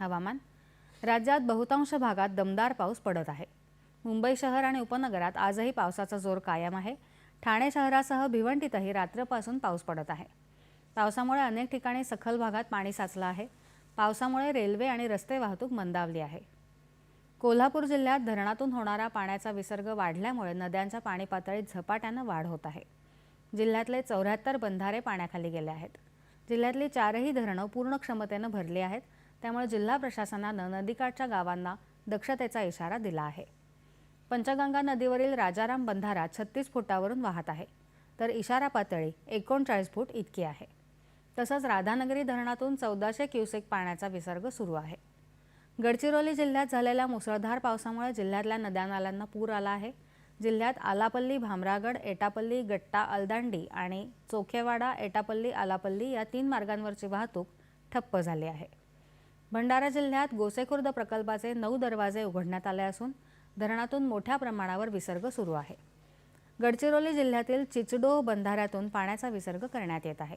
हवामान. राज्यात बहुतांश भागात दमदार पाऊस पडत आहे. मुंबई शहर आणि उपनगरात आजही पावसाचा जोर कायम आहे. ठाणे शहरासह भिवंडीतही रात्रपासून पाऊस पडत आहे. पावसामुळे अनेक ठिकाणी सखल भागात पाणी साचलं आहे. पावसामुळे रेल्वे आणि रस्ते वाहतूक मंदावली आहे. कोल्हापूर जिल्ह्यात धरणातून होणारा पाण्याचा विसर्ग वाढल्यामुळे नद्यांच्या पाणी पातळीत झपाट्यानं वाढ होत आहे. जिल्ह्यातले चौऱ्याहत्तर बंधारे पाण्याखाली गेले आहेत. जिल्ह्यातली चारही धरणं पूर्ण क्षमतेनं भरली आहेत. त्यामुळे जिल्हा प्रशासनानं नदीकाठच्या गावांना दक्षतेचा इशारा दिला आहे. पंचगंगा नदीवरील राजाराम बंधारा छत्तीस फुटावरून वाहत आहे. तर इशारा पातळी एकोणचाळीस फूट इतकी आहे. तसंच राधानगरी धरणातून चौदाशे क्युसेक पाण्याचा विसर्ग सुरू आहे. गडचिरोली जिल्ह्यात झालेल्या मुसळधार पावसामुळे जिल्ह्यातल्या नद्या नाल्यांना पूर आला आहे. जिल्ह्यात आलापल्ली भामरागड एटापल्ली गट्टा अलदांडी आणि चोखेवाडा एटापल्ली आलापल्ली या तीन मार्गांवरची वाहतूक ठप्प झाली आहे. भंडारा जिल्ह्यात गोसेखुर्द प्रकल्पाचे नऊ दरवाजे उघडण्यात आले असून धरणातून मोठ्या प्रमाणावर विसर्ग सुरू आहे. गडचिरोली जिल्ह्यातील चिचडो बंधाऱ्यातून पाण्याचा विसर्ग करण्यात येत आहे.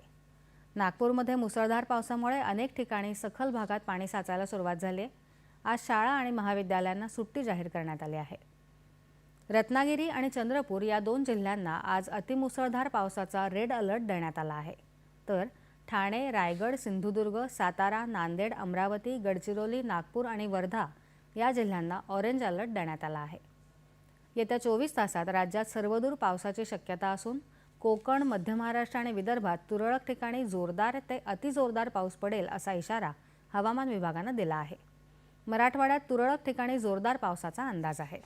नागपूरमध्ये मुसळधार पावसामुळे अनेक ठिकाणी सखल भागात पाणी साचायला सुरुवात झाली आहे आज शाळा आणि महाविद्यालयांना सुट्टी जाहीर करण्यात आली आहे. रत्नागिरी आणि चंद्रपूर या दोन जिल्ह्यांना आज अतिमुसळधार पावसाचा रेड अलर्ट देण्यात आला आहे. तर ठाणे रायगड सिंधुदुर्ग सातारा नांदेड अमरावती गडचिरोली नागपूर आणि वर्धा या जिल्ह्यांना ऑरेंज अलर्ट देण्यात आला आहे. येत्या चोवीस तासात राज्यात सर्वदूर पावसाची शक्यता असून कोकण मध्य महाराष्ट्र आणि विदर्भात तुरळक ठिकाणी जोरदार ते अतिजोरदार पाऊस पडेल असा इशारा हवामान विभागानं दिला आहे. मराठवाड्यात तुरळक ठिकाणी जोरदार पावसाचा अंदाज आहे.